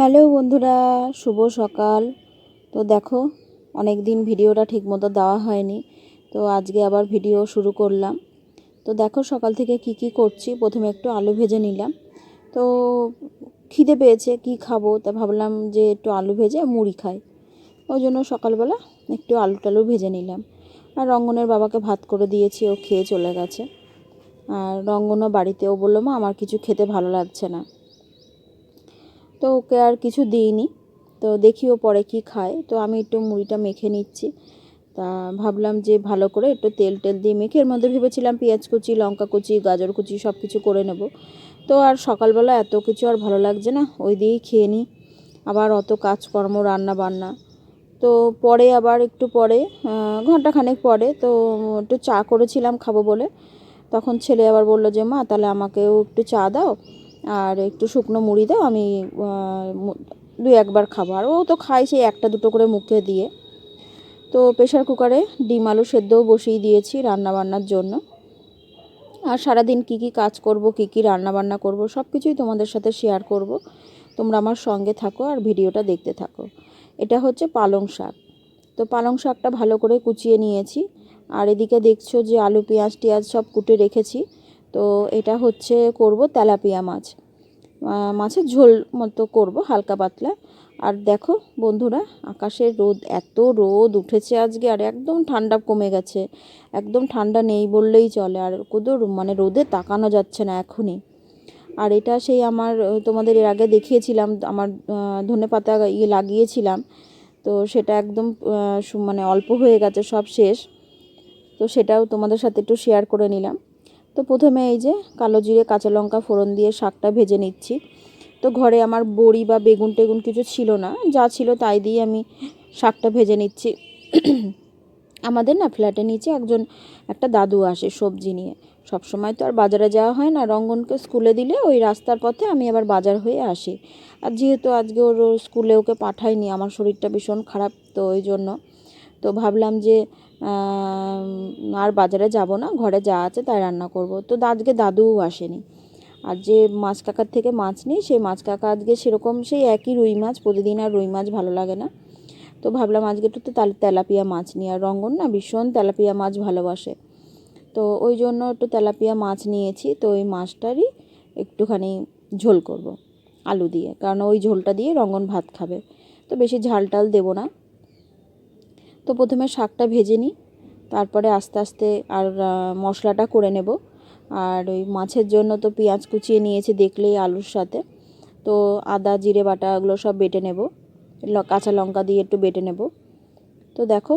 Hello বন্ধুরা, শুভ সকাল। তো দেখো অনেক দিন ভিডিওটা ঠিকমতো দেওয়া হয়নি, তো আজকে আবার ভিডিও শুরু করলাম। তো দেখো, সকাল থেকে কি কি করছি, প্রথমে একটু আলু ভেজে নিলাম। তো খিদে পেয়েছে, কি খাব? তা ভাবলাম যে একটু আলু ভেজে মুড়ি খাই। ওই জন্য সকালবেলা একটু আলু টালু ভেজে নিলাম। আর রঙ্গনের বাবাকে ভাত করে দিয়েছি, ও খেয়ে চলে গেছে। আর রঙ্গনও বাড়িতে ও বলল, মা, আমার কিছু খেতে ভালো লাগছে না। তো ওকে আর কিছু দিইনি। তো দেখি ও পরে কি খায়। তো আমি একটু মুড়িটা মেখে নিচ্ছি। তা ভাবলাম যে ভালো করে একটু তেল টেল দিয়ে মেখে, এর মধ্যে ভেবেছিলাম পেঁয়াজ কুচি, লঙ্কা কুচি, গাজর কুচি সব কিছু করে নেব। তো আর সকালবেলা এত কিছু আর ভালো লাগছে না, ওই দিয়েই খেয়ে নিই। আবার অত কাজকর্ম রান্না বান্না তো পরে আবার একটু পরে ঘন্টাখানেক পরে তো একটু চা করেছিলাম খাব বলে। তখন ছেলে আবার বলল যে, মা, তাহলে আমাকেও একটু চা দাও। আর একটু শুকনো মুড়ি দাও, আমি দুই একবার খাব। আর ও তো খাই সেই একটা দুটো করে মুখে দিয়ে। তো প্রেশার কুকারে ডিম আলু সেদ্ধও বসিয়ে দিয়েছি রান্না বান্নার জন্য। আর সারাদিন কি কি কাজ করব, কি কি রান্না বান্না করব সব কিছুই তোমাদের সাথে শেয়ার করব। তোমরা আমার সঙ্গে থাকো আর ভিডিওটা দেখতে থাকো। এটা হচ্ছে পালং শাক। তো পালং শাকটা ভালো করে কুচিয়ে নিয়েছি। আর এদিকে দেখছ যে আলু, পেঁয়াজ, টিয়াজ সব কুটে রেখেছি। তো এটা হচ্ছে করব তেলাপিয়া মাছ। মাছের ঝোল মতো করব, হালকা পাতলা। আর দেখো বন্ধুরা, আকাশের রোদ, এত রোদ উঠেছে আজকে, আর একদম ঠান্ডা কমে গেছে। একদম ঠান্ডা নেই বললেই চলে, আর কোথাও মানে রোদে তাকানো যাচ্ছে না এখনই। আর এটা সেই আমার, তোমাদের এর আগে দেখিয়েছিলাম, আমার ধনে পাতা ইয়ে লাগিয়েছিলাম। তো সেটা একদম মানে অল্প হয়ে গেছে, সব শেষ। তো সেটাও তোমাদের সাথে একটু শেয়ার করে নিলাম। তো প্রথমে এই যে কালো জিরে, কাঁচা লঙ্কা, ফোড়ন দিয়ে শাকটা ভেজে নিচ্ছি। তো ঘরে আমার বড়ি বা বেগুন টেগুন কিছু ছিল না, যা ছিল তাই দিয়ে আমি শাকটা ভেজে নিচ্ছি। আমাদের না ফ্ল্যাটে নিচে একজন, একটা দাদু আসে সবজি নিয়ে। সব সময় তো আর বাজারে যাওয়া হয় না, রঙ্গনকে স্কুলে দিলে ওই রাস্তার পথে আমি আবার বাজার হয়ে আসি। আর যেহেতু আজকে ওর স্কুলে ওকে পাঠাইনি, আমার শরীরটা ভীষণ খারাপ তো ওই জন্য। তো ভাবলাম যে আর বাজারে যাব না, ঘরে যা আছে তাই রান্না করব। তো আজকে দাদুও আসেনি। আর যে মাছ কাকার থেকে মাছ নিই, সেই মাছ কাকা আজকে সেরকম সেই একই রুই মাছ, প্রতিদিন আর রুই মাছ ভালো লাগে না। তো ভাবলাম আজকে একটু তো তেলাপিয়া মাছ নিই আর রঙ্গন না ভীষণ তেলাপিয়া মাছ ভালোবাসে। তো ওই জন্য একটু তেলাপিয়া মাছ নিয়েছি, তো ওই মাছটারই একটুখানি ঝোল করব, আলু দিয়ে। কারণ ওই ঝোলটা দিয়ে রঙ্গন ভাত খাবে। তো বেশি ঝাল টাল দেবো না। তো প্রথমে শাকটা ভেজে নিই, তারপরে আস্তে আস্তে আর মশলাটা করে নেব। আর ওই মাছের জন্য তো পেঁয়াজ কুচিয়ে নিয়েছি দেখলেই আলুর সাথে। তো আদা, জিরে, বাটা এগুলো সব বেটে নেব। কাঁচা লঙ্কা দিয়ে একটু বেটে নেব। তো দেখো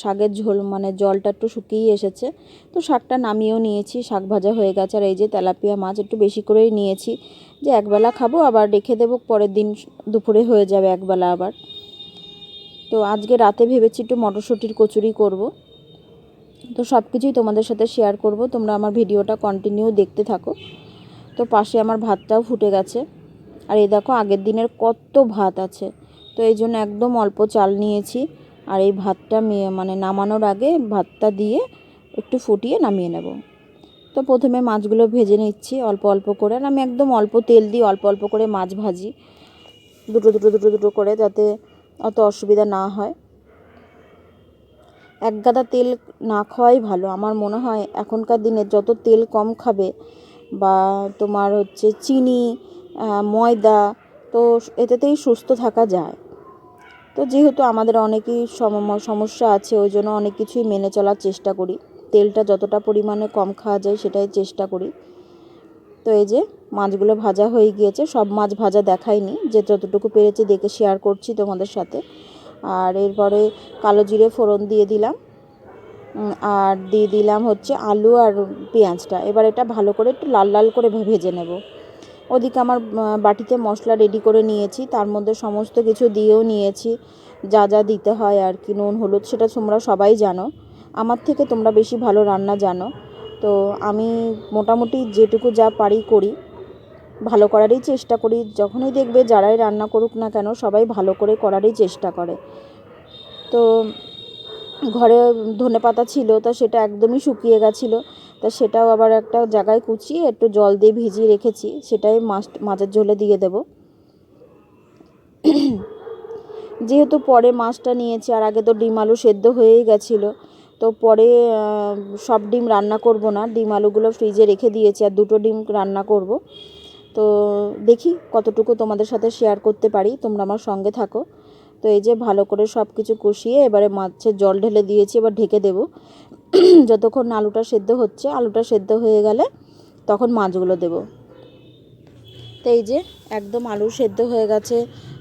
শাকের ঝোল মানে জলটা একটু শুকিয়ে এসেছে। তো শাকটা নামিয়েও নিয়েছি, শাক ভাজা হয়ে গেছে। আর এই যে তেলাপিয়া মাছ একটু বেশি করেই নিয়েছি যে একবেলা খাব, আবার রেখে দেবো, পরের দিন দুপুরে হয়ে যাবে একবেলা আবার। তো আজকে রাতে ভেবেছি একটু মটরশুঁটির কচুরি করব। তো সব কিছুই তোমাদের সাথে শেয়ার করব। তোমরা আমার ভিডিওটা কন্টিনিউ দেখতে থাকো। তো পাশে আমার ভাতটাও ফুটে গেছে। আর এই দেখো, আগের দিনের কত ভাত আছে। তো এই জন্য একদম অল্প চাল নিয়েছি। আর এই ভাতটা মানে নামানোর আগে ভাতটা দিয়ে একটু ফুটিয়ে নামিয়ে নেব। তো প্রথমে মাছগুলো ভেজে নিচ্ছি অল্প অল্প করে। আর আমি একদম অল্প তেল দিই অল্প অল্প করে মাছ ভাজি। দুটো দুটো দুটো দুটো করে যাতে অত অসুবিধা না হয়। এক গাদা তেল না খাওয়াই ভালো। আমার মনে হয় এখনকার দিনে যত তেল কম খাবে বা তোমার হচ্ছে চিনি ময়দা, তো এতেতেই সুস্থ থাকা যায়। তো যেহেতু আমাদের অনেকই সমস্যা আছে, ওই জন্য অনেক কিছুই মেনে চলার চেষ্টা করি। তেলটা যতটা পরিমাণে কম খাওয়া যায় সেটাই চেষ্টা করি। তো এই যে মাছগুলো ভাজা হয়ে গিয়েছে। সব মাছ ভাজা দেখাইনি, যে যতটুকু পেরেছি দেখে শেয়ার করছি তোমাদের সাথে। আর এরপরে কালো জিরে ফোড়ন দিয়ে দিলাম। আর দিয়ে দিলাম হচ্ছে আলু আর পেঁয়াজটা। এবার এটা ভালো করে একটু লাল লাল করে ভেজে নেব। ওদিকে আমার বাটিতে মশলা রেডি করে নিয়েছি। তার মধ্যে সমস্ত কিছু দিয়েও নিয়েছি। যা যা দিতে হয় আর কি, নুন, হলুদ, সেটা তোমরা সবাই জানো। আমার থেকে তোমরা বেশি ভালো রান্না জানো। তো আমি মোটামুটি যেটুকু যা পারি করি। ভালো করারই চেষ্টা করি। যখনই দেখবে যারাই রান্না করুক না কেন, সবাই ভালো করে করারই চেষ্টা করে। তো ঘরে ধনে পাতা ছিল, তা সেটা একদমই শুকিয়ে গেছিল। তা সেটাও আবার একটা জায়গায় কুচিয়ে একটু জল দিয়ে ভিজিয়ে রেখেছি, সেটাই মাছ, মাছের ঝোলে দিয়ে দেব। যেহেতু পরে মাছটা নিয়েছি, আর আগে তো ডিম আলু সেদ্ধ হয়েই গেছিল, তো পরে সব ডিম রান্না করব না। ডিম আলুগুলো ফ্রিজে রেখে দিয়েছি, আর দুটো ডিম রান্না করব। তো দেখি কতটুকু তোমাদের সাথে শেয়ার করতে পারি, তোমরা আমার সঙ্গে থাকো। তো এই যে ভালো করে সব কিছু কষিয়ে এবারে মাছের জল ঢেলে দিয়েছি, এবার ঢেকে দেবো। যতক্ষণ আলুটা সেদ্ধ হচ্ছে, আলুটা সেদ্ধ হয়ে গেলে তখন মাছগুলো দেবো। তো এই যে একদম আলু সেদ্ধ হয়ে গেছে,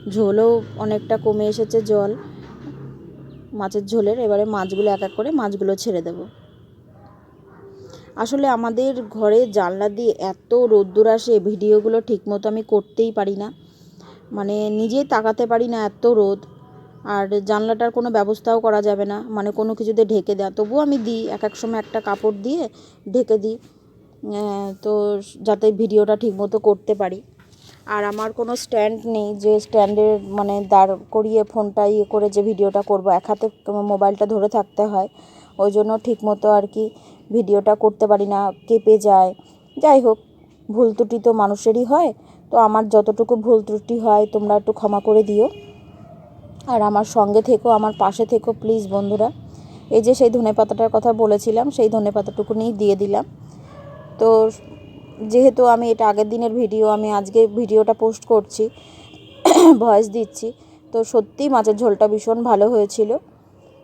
ঝোলও অনেকটা কমে এসেছে জল। মাছের ঝোলের, এবারে মাছগুলো এক এক করে মাছগুলো ছেড়ে দেব। আসলে আমাদের ঘরে জানলা দিয়ে এত রোদ্দুর আসে, ভিডিওগুলো ঠিকমতো আমি করতেই পারি না। মানে নিজেই তাকাতে পারি না এত রোদ। আর জানলাটার কোনো ব্যবস্থাও করা যাবে না। মানে কোনো কিছুতে ঢেকে দেওয়া। তবুও আমি দিই, এক এক সময় একটা কাপড় দিয়ে ঢেকে দিই। তো যাতে ভিডিওটা ঠিকমতো করতে পারি। আর আমার কোনো স্ট্যান্ড নেই যে স্ট্যান্ডের মানে দাঁড় করিয়ে ফোনটা ইয়ে করে যে ভিডিওটা করব। এক হাতে মোবাইলটা ধরে থাকতে হয়। ওই জন্য ঠিকমতো আর কি ভিডিওটা করতে পারি না, কেঁপে যায়। যাই হোক, ভুল ত্রুটি তো মানুষেরই হয়। তো আমার যতটুকু ভুল ত্রুটি হয়, তোমরা একটু ক্ষমা করে দিও। আর আমার সঙ্গে থেকো, আমার পাশে থেকো প্লিজ বন্ধুরা। এই যে সেই ধনে পাতাটার কথা বলেছিলাম, সেই ধনে পাতাটুকুনি দিয়ে দিলাম। তো যেহেতু আমি এটা আগের দিনের ভিডিও, আমি আজকে ভিডিওটা পোস্ট করছি, ভয়েস দিচ্ছি, তো সত্যিই মাছের ঝোলটা ভীষণ ভালো হয়েছিল।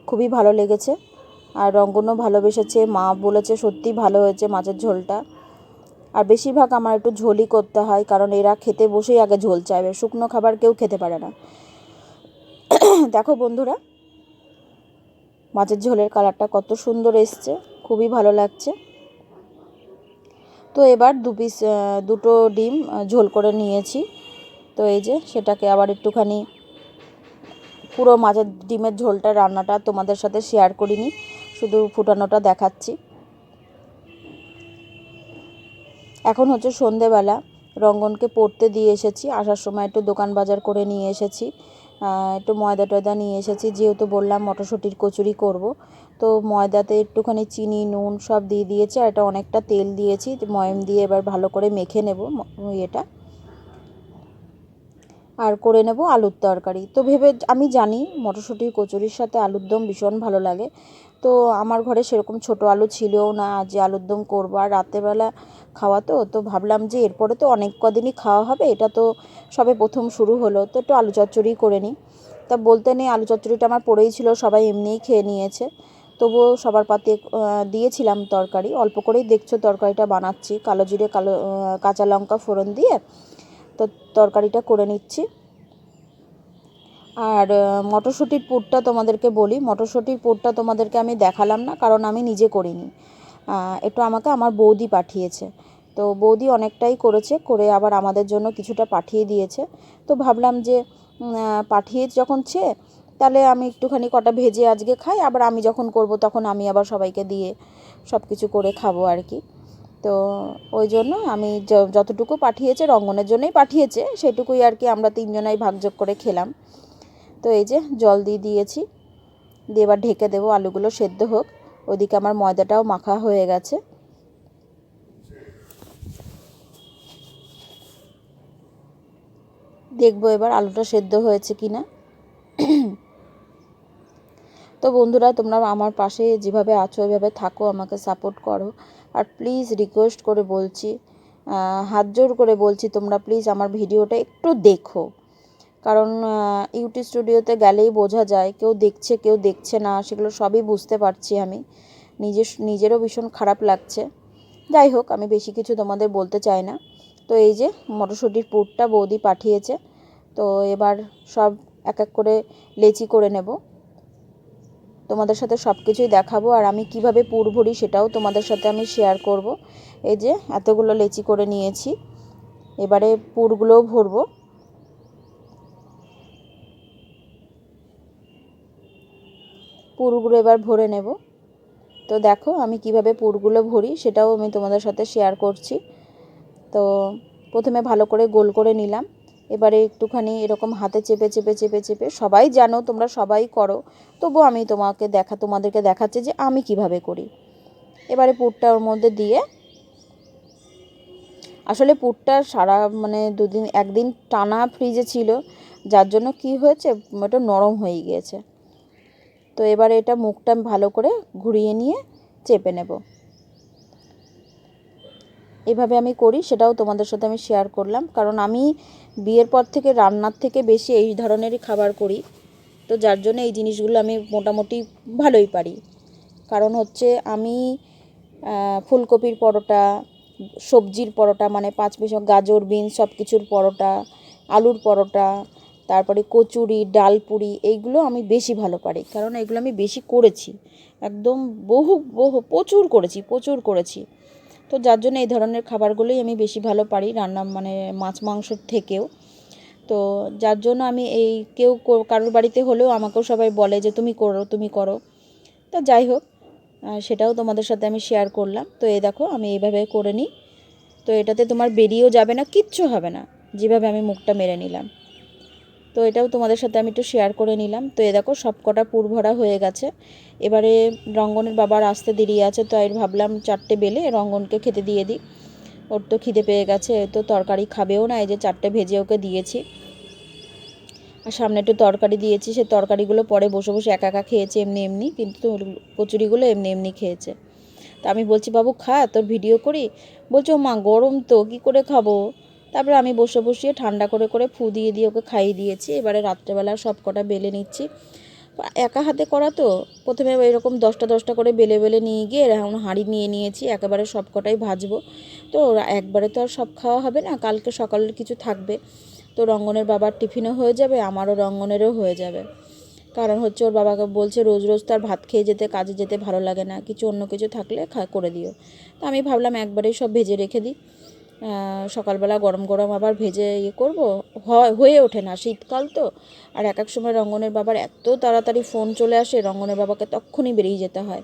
খুবই ভালো লেগেছে। আর রঙ্গনও ভালোবেসেছে। মা বলেছে, সত্যিই ভালো হয়েছে মাছের ঝোলটা। আর বেশিরভাগ আমার একটু ঝোলই করতে হয়, কারণ এরা খেতে বসেই আগে ঝোল চাইবে। শুকনো খাবার কেউ খেতে পারে না। দেখো বন্ধুরা, মাছের ঝোলের কালারটা কত সুন্দর এসছে। খুবই ভালো লাগছে। তো এবার দু পিস দুটো ডিম ঝোল করে নিয়েছি। তো এই যে সেটাকে আবার একটুখানি পুরো মাছের ডিমের ঝোলটা, রান্নাটা তোমাদের সাথে শেয়ার করিনি। শুধু ফুটানোটা দেখাচ্ছি। এখন হচ্ছে সন্ধেবেলা, রঙ্গনকে পড়তে দিয়ে এসেছি, আসার সময় একটু দোকান বাজার করে নিয়ে এসেছি একটু ময়দা টয়দা নিয়ে এসেছি, যেহেতু বললাম মটরশুঁটির কচুরি করব। তো ময়দাতে একটুখানি চিনি, নুন সব দিয়ে দিয়েছি, আর এটা অনেকটা তেল দিয়েছি, ময়ম দিয়ে এবার ভালো করে মেখে নেব ইয়েটা আর করে নেব আলুর তরকারি। তো ভেবে আমি জানি মটরশুঁটির কচুরির সাথে আলুর দম ভীষণ ভালো লাগে। তো আমার ঘরে সেরকম ছোট আলু ছিলও না যে আলুর দম করব। আর রাত্রেবেলা খাওয়া তো তো ভাবলাম যে এরপরে তো অনেক কদিনই খাওয়া হবে, এটা তো সবে প্রথম শুরু হলো, তো একটু আলু চচ্চড়ি করে নিই। তা বলতে নেই, আলু চচ্চড়িটা আমার পড়েই ছিল, সবাই এমনিই খেয়ে নিয়েছে। তবুও সবার পাতে দিয়েছিলাম তরকারি, অল্প করেই দেখছ তরকারিটা বানাচ্ছি, কালো জিরে, কালো কাঁচা লঙ্কা ফোড়ন দিয়ে, তো তরকারিটা করে নিচ্ছি। আর মটরশুঁটির পুরটা তোমাদেরকে বলি। মটরশুঁটির পুরটা তোমাদেরকে আমি দেখালাম না, কারণ আমি নিজে করিনি। একটু আমাকে আমার বৌদি পাঠিয়েছে। তো বৌদি অনেকটাই করেছে, করে আবার আমাদের জন্য কিছুটা পাঠিয়ে দিয়েছে। তো ভাবলাম যে পাঠিয়ে যখন ছে, তাহলে আমি একটুখানি কটা ভেজে আজকে খাই, আবার আমি যখন করব তখন আমি আবার সবাইকে দিয়ে সব কিছু করে খাব আর কি। তো ওই জন্য আমি যতটুকু পাঠিয়েছে, রঙ্গনের জন্যই পাঠিয়েছে, সেটুকুই আর কি আমরা তিনজনাই ভাগযোগ করে খেলাম। তো এই যে জল দিয়ে দিয়েছি। দিয়ে এবার ঢেকে দেবো আলুগুলো সেদ্ধ হোক। ওদিকে আমার ময়দাটাও মাখা হয়ে গেছে। দেখব এবার আলুটা সেদ্ধ হয়েছে কি না তো বন্ধুরা, তোমরা আমার পাশে যেভাবে আছো ওইভাবে থাকো, আমাকে সাপোর্ট করো। আর প্লিজ রিকোয়েস্ট করে বলছি হাত জোর করে বলছি তোমরা প্লিজ আমার ভিডিওটা একটু দেখো। কারণ ইউটিউব স্টুডিওতে গেলেই বোঝা যায়, কেউ দেখছে কেউ দেখছে না, সেগুলো সবই বুঝতে পারছি আমি। নিজের, নিজেরও ভীষণ খারাপ লাগছে। যাই হোক, আমি বেশি কিছু তোমাদের বলতে চাই না। তো এই যে, মটরশুঁটির পুরটা বৌদি পাঠিয়েছে, তো এবার সব এক এক করে লেচি করে নেব। তোমাদের সাথে সব কিছুই দেখাবো, আর আমি কীভাবে পুর ভরি সেটাও তোমাদের সাথে আমি শেয়ার করব। এই যে, এতগুলো লেচি করে নিয়েছি। এবারে পুরগুলোও ভরবো। পুরগুলো এবার ভরে নেব। তো দেখো আমি কীভাবে পুরগুলো ভরি সেটাও আমি তোমাদের সাথে শেয়ার করছি। তো প্রথমে ভালো করে গোল করে নিলাম। এবারে একটুখানি এরকম হাতে চেপে চেপে চেপে চেপে সবাই জানো তোমরা সবাই করো। তবু আমি তোমাকে দেখা, তোমাদেরকে দেখাচ্ছি যে আমি কীভাবে করি। এবারে পুরটা ওর মধ্যে দিয়ে আসলে পুরটা সারা মানে দুদিন, একদিন টানা ফ্রিজে ছিল। যার জন্য কি হয়েছে? ওটা নরম হয়ে গিয়েছে। তো এবার এটা মুখটা ভালো করে ঘুরিয়ে নিয়ে চেপে নেব। এভাবে আমি করি, সেটাও তোমাদের সাথে আমি শেয়ার করলাম। কারণ আমি বিয়ের পর থেকে, রান্নার থেকে বেশি এই ধরনেরই খাবার করি। তো যার জন্য এই জিনিসগুলো আমি মোটামুটি ভালোই পারি। কারণ হচ্ছে আমি ফুলকপির পরোটা, সবজির পরোটা মানে পাঁচ পিস, গাজর, বিনস সব কিছুর পরোটা, আলুর পরোটা তারপরে কচুরি, ডালপুরি এইগুলো আমি বেশি ভালো পারি। কারণ এগুলো আমি বেশি করেছি। একদম বহু বহু, প্রচুর করেছি প্রচুর করেছি। তো যার জন্য এই ধরনের খাবারগুলোই আমি বেশি ভালো পারি রান্না মানে মাছ মাংসর থেকেও। তো যার জন্য আমি এই কেউ কারোর বাড়িতে হলেও আমাকেও সবাই বলে যে, তুমি করো তুমি করো। তা যাই হোক সেটাও তোমাদের সাথে আমি শেয়ার করলাম। তো এই দেখো, আমি এইভাবে করে নিই। তো এটাতে তোমার বেরিয়েও যাবে না, কিচ্ছু হবে না। যেভাবে আমি মুখটা মেরে নিলাম। তো এটাও তোমাদের সাথে আমি একটু শেয়ার করে নিলাম। তো এ দেখো সব কটা পুর ভরা হয়ে গেছে। এবারে রঙ্গনের বাবার আসতে দেরি আছে, তো এর ভাবলাম চারটে বেলে রঙ্গনকে খেতে দিয়ে দিই। ওর তো খিদে পেয়ে গেছে তো তরকারি খাবেও না, এই যে চারটে ভেজে ওকে দিয়েছি। আর সামনে একটু তরকারি দিয়েছি, সে তরকারিগুলো পরে বসে বসে একা একা খেয়েছে এমনি এমনি, কিন্তু কচুরিগুলো এমনি এমনি খেয়েছে। তা আমি বলছি, বাবু খা, তোর ভিডিও করি? বলছো মা গরম তো, কী করে খাব? তারপরে আমি বসে বসিয়ে ঠান্ডা করে করে ফু দিয়ে দিয়ে ওকে খাইয়ে দিয়েছি। এবারে রাত্রেবেলা সব কটা বেলে নিচ্ছি। একা হাতে করা তো? প্রথমে এরকম দশটা দশটা করে বেলে বেলে নিয়ে গিয়ে এখন হাঁড়ি নিয়ে নিয়েছি, একেবারে সব কটাই ভাজবো। তো একবারে তো আর সব খাওয়া হবে না, কালকে সকালের কিছু থাকবে। তো রঙ্গনের বাবার টিফিনও হয়ে যাবে, আমারও রঙ্গনেরও হয়ে যাবে। কারণ হচ্ছে ওর বাবাকে বলছে, রোজ রোজ তার ভাত খেয়ে যেতে, কাজে যেতে ভালো লাগে না। কিছু অন্য কিছু থাকলে খা, করে দিও। তো আমি ভাবলাম একবারেই সব ভেজে রেখে দিই। সকালবেলা গরম গরম আবার ভেজে ইয়ে করব। হয়, হয়ে ওঠে না শীতকাল তো। আর এক এক সময় রঙ্গনের বাবার এত তাড়াতাড়ি ফোন চলে আসে, রঙ্গনের বাবাকে তখনই বেরিয়ে যেতে হয়।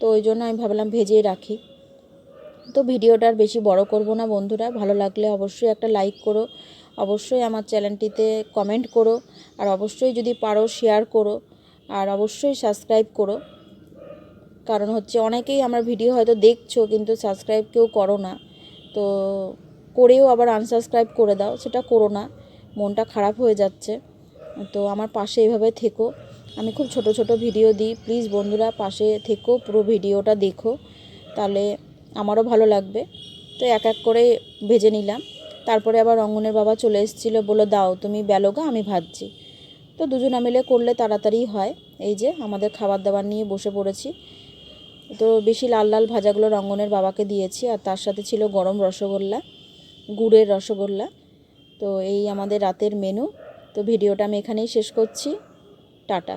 তো ওই জন্য আমি ভাবলাম ভেজেই রাখি। তো ভিডিওটা আর বেশি বড় করব না বন্ধুরা। ভালো লাগলে অবশ্যই একটা লাইক করো। অবশ্যই আমার চ্যানেলটিতে কমেন্ট করো। আর অবশ্যই যদি পারো শেয়ার করো। আর অবশ্যই সাবস্ক্রাইব করো। কারণ হচ্ছে অনেকেই আমার ভিডিও হয়তো দেখছ, কিন্তু সাবস্ক্রাইব কেউ করো না। তো করেও আবার আনসাবস্ক্রাইব করে দাও, সেটা করো না, মনটা খারাপ হয়ে যাচ্ছে। তো আমার পাশে এভাবে থেকো। আমি খুব ছোট ছোট ভিডিও দিই প্লিজ বন্ধুরা পাশে থেকো, পুরো ভিডিওটা দেখো, তাহলে আমারও ভালো লাগবে। তো এক এক করে ভেজে নিলাম। তারপরে আবার রঙ্গনের বাবা চলে এসেছিল বলো দাও, তুমি বেলোগা আমি ভাজছি। তো দুজনা মিলে করলে তাড়াতাড়ি হয়। এই যে, আমাদের খাবার দাবার নিয়ে বসে পড়েছি। তো বেশি লাল লাল ভাজাগুলো রঙ্গনের বাবাকে দিয়েছি আর তার সাথে ছিল গরম রসগোল্লা, গুড়ের রসগোল্লা। তো এই আমাদের রাতের মেনু তো ভিডিওটা আমি এখানেই শেষ করছি। টাটা।